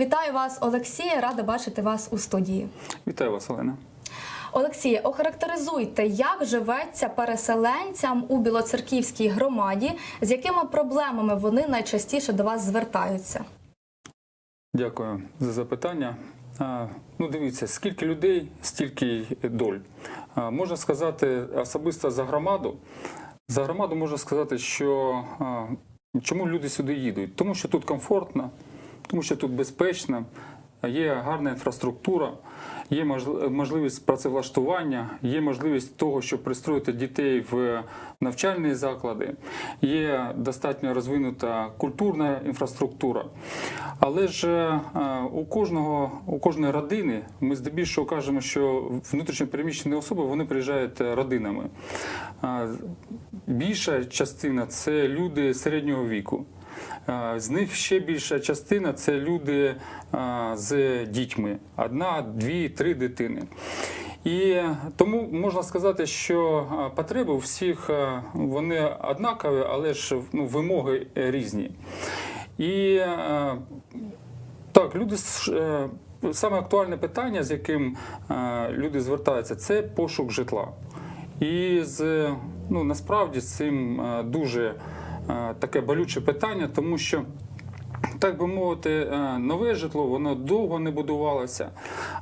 Вітаю вас, Олексія. Рада бачити вас у студії. Вітаю вас, Олена. Олексія, охарактеризуйте, як живеться переселенцям у Білоцерківській громаді, з якими проблемами вони найчастіше до вас звертаються. Дякую за запитання. Ну, дивіться, скільки людей, стільки доль. Можна сказати, особисто за громаду. За громаду можна сказати, що чому люди сюди їдуть? Тому що тут комфортно, тому що тут безпечно, є гарна інфраструктура, є можливість працевлаштування, є можливість того, щоб пристроїти дітей в навчальні заклади, є достатньо розвинута культурна інфраструктура. Але ж е, у кожного у кожної родини ми здебільшого кажемо, що внутрішньо переміщені особи вони приїжджають е, родинами. Більша частина це люди середнього віку. А, З них ще більша частина це люди з дітьми: одна, дві, три дитини. І тому можна сказати, що потреби у всіх вони однакові, але ж ну, вимоги е, різні. І е, так, люди е, саме актуальне питання, з яким е, люди звертаються, це пошук житла. І з ну насправді з цим е, дуже е, таке болюче питання, тому що. Так би мовити, е, нове житло воно довго не будувалося.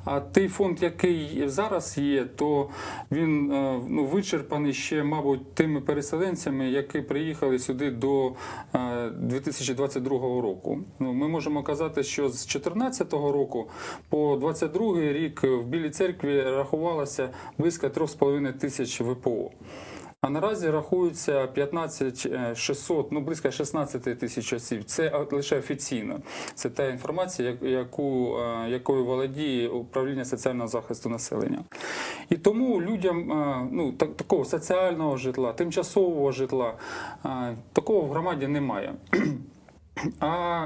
А той фонд, який зараз є, то він е, ну, вичерпаний ще, мабуть, тими переселенцями, які приїхали сюди до е, 2022 року. Ну, ми можемо казати, що з 2014 року по 2022 рік в Білій церкві рахувалося близько 3,5 тисяч ВПО. А наразі рахується 15 600, ну близько 16 тисяч осіб. Це лише офіційно. Це та інформація, яку, е, якою володіє управління соціального захисту населення. І тому людям е, ну, так, такого соціального житла, тимчасового житла, е, такого в громаді немає. А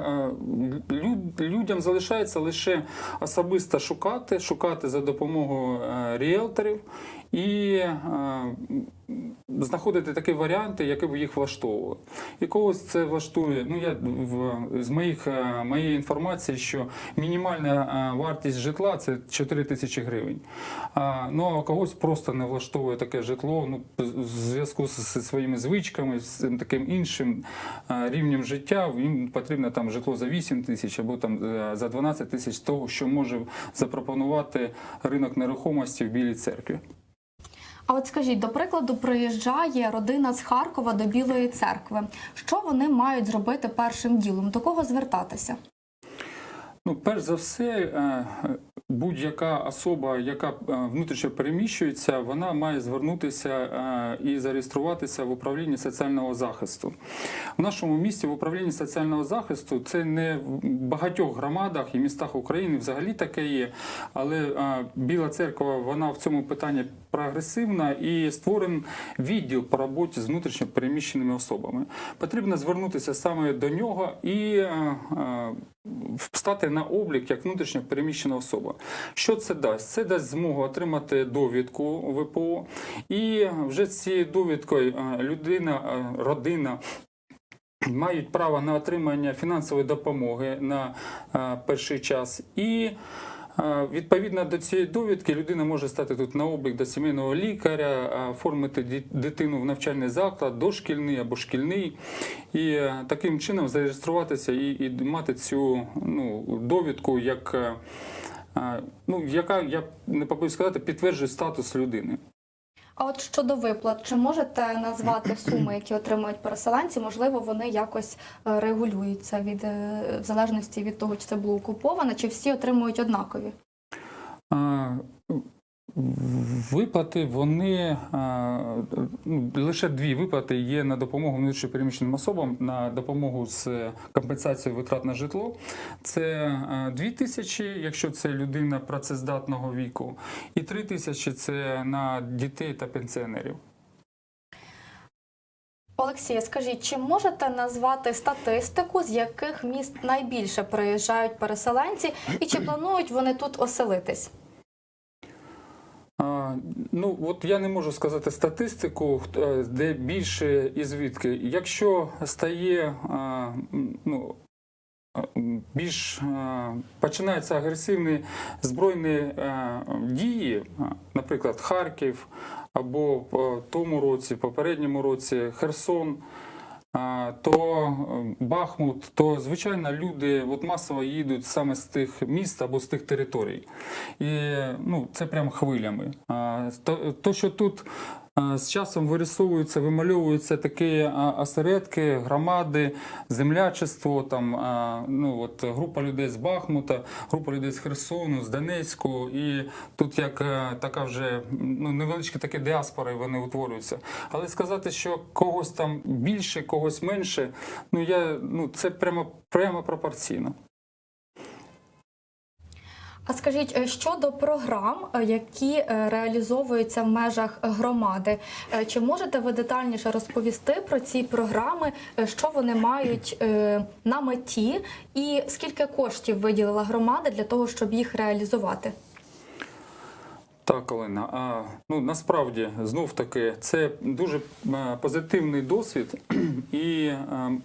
е, людям залишається лише особисто шукати, шукати за допомогою е, ріелторів і е, знаходити такі варіанти, які б їх влаштовували. І когось це влаштує. Ну я в з моїх е, моєї інформації, що мінімальна е, вартість житла це 4 тисячі гривень. А, ну а когось просто не влаштовує таке житло. Ну в зв'язку з, своїми звичками, з таким іншим е, рівнем життя. Їм потрібно там житло за 8 тисяч або там за 12 тисяч того, що може запропонувати ринок нерухомості в Білій церкві. А от скажіть, до прикладу, приїжджає родина з Харкова до Білої церкви. Що вони мають зробити першим ділом? До кого звертатися? Ну, перш за все, е, будь-яка особа, яка е, внутрішньо переміщується, вона має звернутися е, і зареєструватися в управлінні соціального захисту. В нашому місті в управлінні соціального захисту це не в багатьох громадах і містах України взагалі таке є. Але Біла церква вона в цьому питанні прогресивна і створений відділ по роботі з внутрішньо переміщеними особами. Потрібно звернутися саме до нього і встати на облік як внутрішньо переміщена особа. Що це дасть? Це дасть змогу отримати довідку ВПО, і вже цією довідкою е, людина, е, родина. Мають право на отримання фінансової допомоги на е, перший час, і відповідно до цієї довідки людина може стати тут на облік до сімейного лікаря, оформити дитину в навчальний заклад, дошкільний або шкільний, і е, таким чином зареєструватися і, і мати цю ну, довідку, як, е, ну, яка, я не побоюсь сказати, підтверджує статус людини. А от щодо виплат, чи можете назвати суми, які отримують переселенці? Можливо, вони якось е, регулюються від е, в залежності від того, чи це було окуповане, чи всі отримують однакові? Виплати вони ну, лише дві виплати є на допомогу внутрішньопереміщеним особам на допомогу з компенсацією витрат на житло. Це а, дві тисячі, якщо це людина працездатного віку, і три тисячі це на дітей та пенсіонерів. Олексія, скажіть, чи можете назвати статистику, з яких міст найбільше приїжджають переселенці, і чи планують вони тут оселитись? А, Ну, от я не можу сказати статистику, е, де більше і звідки. Якщо стає а, ну, більш е, починаються агресивні збройні е, дії, е, наприклад, Харків або в тому році, попередньому році Херсон. То е, Бахмут, то звичайно люди от масово їдуть саме з тих міст або з тих територій. І ну, це прям хвилями. То, що тут з часом вирисовуються, вимальовуються такі осередки, громади, землячество, там, ну, от, група людей з Бахмута, група людей з Херсону, з Донецьку. І тут як е, така вже ну, невеличкі такі діаспори вони утворюються. Але сказати, що когось там більше, когось менше, ну, я, ну, це прямо, прямо пропорційно. А скажіть, е, щодо програм, е, які е, реалізовуються в межах громади, чи можете ви детальніше розповісти про ці програми, що вони мають на меті, і скільки коштів виділила громада для того, щоб їх реалізувати? Так, Олена. А, ну насправді знов таки це дуже позитивний досвід, і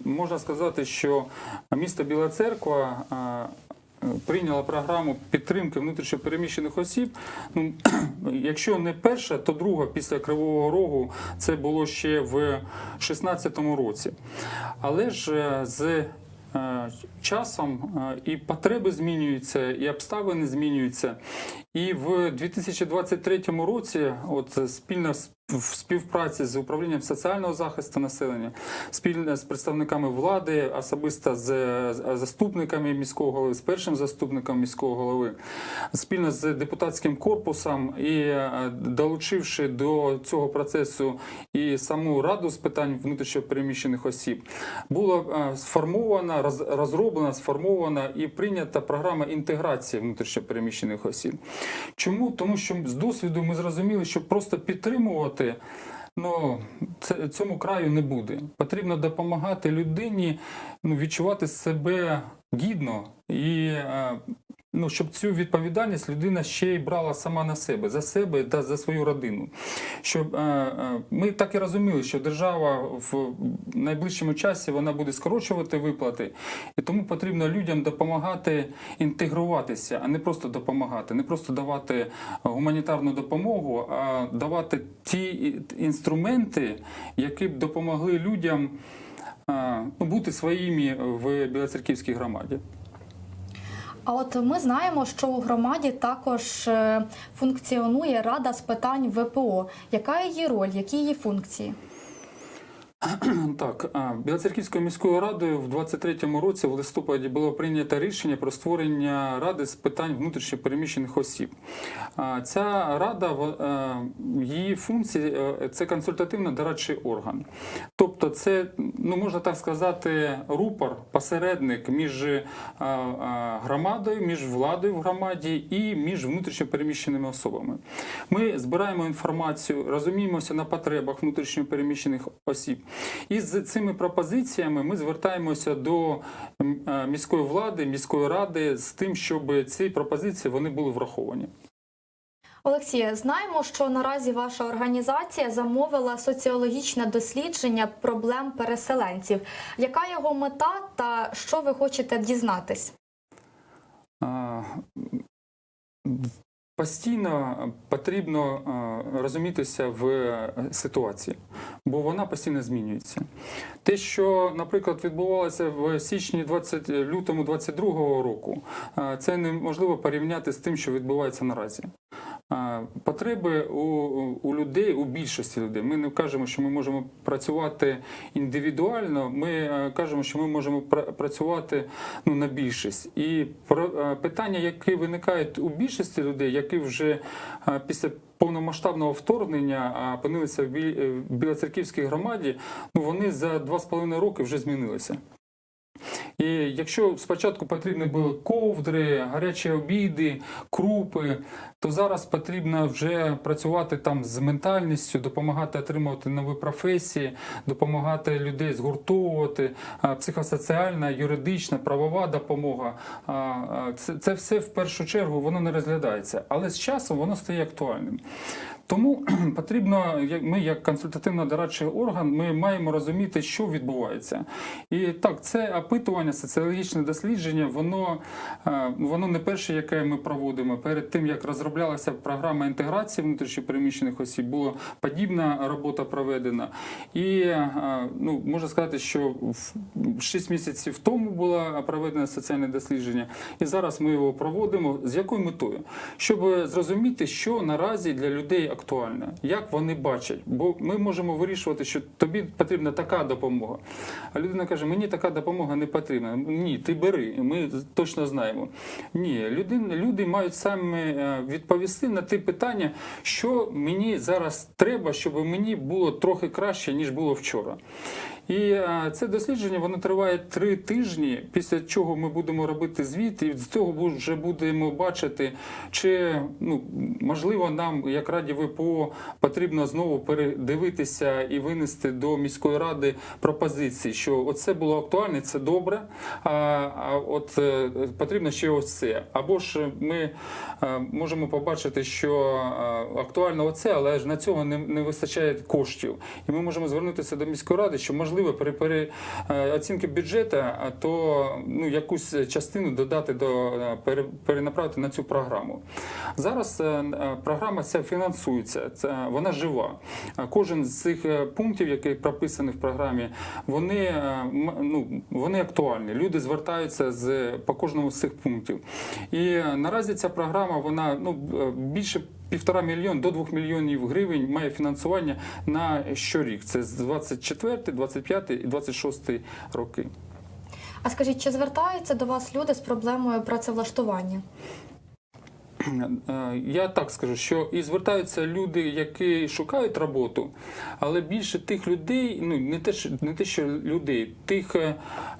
можна сказати, що місто Біла Церква. Прийняла програму підтримки внутрішньопереміщених осіб. Ну, якщо не перша, то друга після Кривого Рогу це було ще в 2016 році. Але ж е, з е, часом е, і потреби змінюються, і обставини змінюються. І в 2023 році, от спільно з- в співпраці з управлінням соціального захисту населення, спільно з представниками влади, особисто з заступниками міського голови, з першим заступником міського голови, спільно з депутатським корпусом і е, долучивши до цього процесу і саму раду з питань внутрішньопереміщених осіб, була е, сформована, роз- розроблена, сформована і прийнята програма інтеграції внутрішньопереміщених осіб. Чому? Тому що з досвіду ми зрозуміли, що просто підтримувати. Ну, це, цьому краю не буде. Потрібно допомагати людині ну, відчувати себе гідно і е, ну, щоб цю відповідальність людина ще й брала сама на себе, за себе та за свою родину. Щоб е, е, ми так і розуміли, що держава в найближчому часі вона буде скорочувати виплати, і тому потрібно людям допомагати інтегруватися, а не просто допомагати, не просто давати гуманітарну допомогу, а давати ті інструменти, які б допомогли людям е, ну, бути своїми в Білоцерківській громаді. А от ми знаємо, що у громаді також е, функціонує рада з питань ВПО. Яка її роль, які її функції? Так, Білоцерківською міською радою в 23-му році в листопаді було прийнято рішення про створення ради з питань внутрішньопереміщених осіб. Ця рада, е, її функції е, це консультативно-дорадчий орган. Тобто, це ну можна так сказати, рупор, посередник між е, громадою, між владою в громаді і між внутрішньопереміщеними особами. Ми збираємо інформацію, розуміємося на потребах внутрішньопереміщених осіб. І з цими пропозиціями ми звертаємося до е, міської влади, міської ради з тим, щоб ці пропозиції вони були враховані. Олексія, знаємо, що наразі ваша організація замовила соціологічне дослідження проблем переселенців. Яка його мета та що ви хочете дізнатись? А, Постійно потрібно розумітися в е, ситуації, бо вона постійно змінюється. Те, що, наприклад, відбувалося в січні 20, лютому 22 року, це неможливо порівняти з тим, що відбувається наразі. Потреби у, у людей, у більшості людей. Ми не кажемо, що ми можемо працювати індивідуально. Ми е, кажемо, що ми можемо пра- працювати ну, на більшість. І про е, питання, які виникають у більшості людей, які вже е, після повномасштабного вторгнення опинилися в Бі- в Білоцерківській громаді, ну вони за два з половиною роки вже змінилися. І якщо спочатку потрібні були ковдри, гарячі обіди, крупи, то зараз потрібно вже працювати там з ментальністю, допомагати отримувати нові професії, допомагати людей згуртовувати, психосоціальна, юридична, правова допомога. Це все в першу чергу воно не розглядається, але з часом воно стає актуальним. Тому потрібно, ми як консультативно-дорадчий орган, ми маємо розуміти, що відбувається. І так, це опитування, соціологічне дослідження, воно, е, воно не перше, яке ми проводимо. Перед тим як розроблялася програма інтеграції внутрішньопереміщених осіб, була подібна робота проведена. І е, ну, можна сказати, що 6 місяців тому було проведено соціальне дослідження, і зараз ми його проводимо. З якою метою? Щоб зрозуміти, що наразі для людей актуально, як вони бачать. Бо ми можемо вирішувати, що тобі потрібна така допомога. А людина каже: мені така допомога не потрібна. Ні, ти бери, ми точно знаємо. Ні, люди, люди мають саме е, відповісти на ті питання, що мені зараз треба, щоб мені було трохи краще, ніж було вчора. І е, це дослідження воно триває три тижні, після чого ми будемо робити звіт, і з цього вже будемо бачити, чи ну можливо нам, як раді ВПО, потрібно знову передивитися і винести до міської ради пропозиції, що оце було актуальне, це добре. А, от е, потрібно ще ось це. Або ж ми е, можемо побачити, що актуально оце, але ж на цього не, не вистачає коштів. І ми можемо звернутися до міської ради, що можливо при переоцінки бюджету, то ну якусь частину додати до е, перенаправити на цю програму. Зараз е, е, програма ця фінансується, це вона жива. Кожен з цих е, пунктів, які прописані в програмі, вони е, ну вони актуальні. Люди звертаються з по кожному з цих пунктів. І е, наразі ця програма вона ну е, більше. Півтора мільйон до двох мільйонів гривень має фінансування на щорік. Це з 24, 25 і 26 роки. А скажіть, чи звертаються до вас люди з проблемою працевлаштування? Е, Я так скажу, що і звертаються люди, які шукають роботу, але більше тих людей, ну не те, не те, що людей, тих е,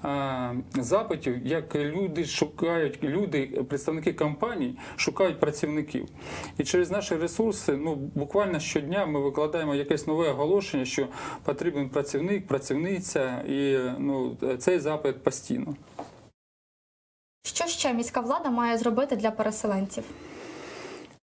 е, запитів, як люди шукають, люди, представники компаній, шукають працівників. І через наші ресурси, ну буквально щодня ми викладаємо якесь нове оголошення, що потрібен працівник, працівниця, і ну цей запит постійно. Що ще міська влада має зробити для переселенців?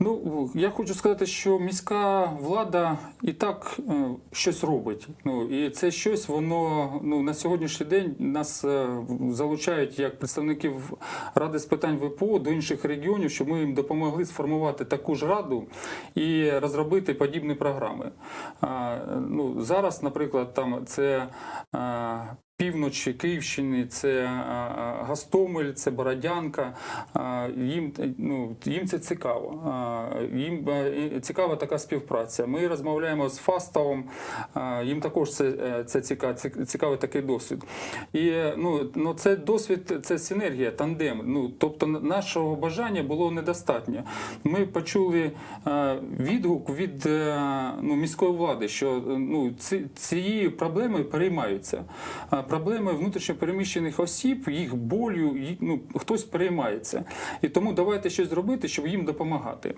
Ну, я хочу сказати, що міська влада і так е, щось робить. Ну і це щось, воно ну на сьогоднішній день нас е, залучають як представників ради з питань ВПО до інших регіонів, щоб ми їм допомогли сформувати таку ж раду і розробити подібні програми. Ну зараз, наприклад, там це. Півночі Київщини, це а, а, Гастомель, це Бородянка. Їм ну їм це цікаво. Їм е, цікава така співпраця. Ми розмовляємо з Фастовом. Їм також це, е, це цікавий, такий досвід. І е, ну, ну це досвід, це синергія, тандем. Ну тобто нашого бажання було недостатньо. Ми почули е, відгук від е, ну, міської влади, що е, ну ці, цією проблемою переймаються. А Проблеми внутрішньопереміщених осіб, їх болю, ну, хтось переймається. І тому давайте щось зробити, щоб їм допомагати.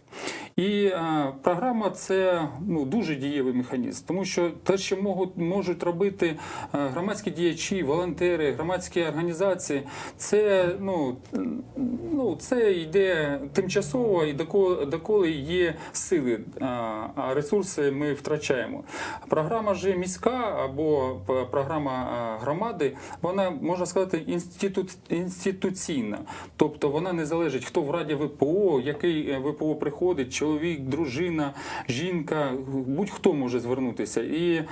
І е, програма це ну, дуже дієвий механізм, тому що те, що можуть, можуть робити е, громадські діячі, волонтери, громадські організації, це, ну, ну, це йде тимчасово і доколи, доколи є сили, а, а ресурси ми втрачаємо. Програма ж міська або програма а, громади, вона можна сказати інститут, інституційна, тобто вона не залежить, хто в раді ВПО, який е, ВПО приходить, чоловік, дружина, жінка, будь-хто може звернутися. І е,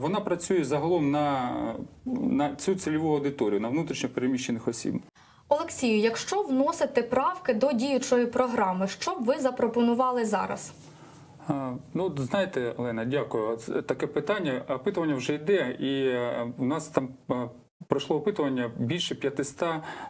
вона працює загалом на, на цю цільову аудиторію, на внутрішньо переміщених осіб. Олексію, якщо вносити правки до діючої програми, що б ви запропонували зараз? Ну, знаєте, Олена, дякую. Таке питання. Опитування вже йде, і е, у нас там е, пройшло опитування більше 500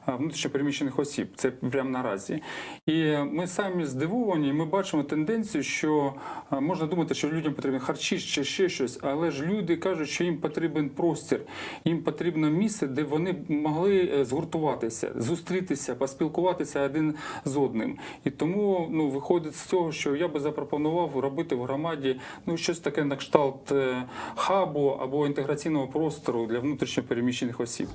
внутрішньопереміщених осіб. Це прямо наразі. І ми самі здивовані, ми бачимо тенденцію, що е, можна думати, що людям потрібні харчі чи ще щось, але ж люди кажуть, що їм потрібен простір, їм потрібно місце, де вони могли е, згуртуватися, зустрітися, поспілкуватися один з одним. І тому ну, виходить з цього, що я би запропонував робити в громаді ну, щось таке на кшталт е, хабу або інтеграційного простору для внутрішньопереміщених осіб.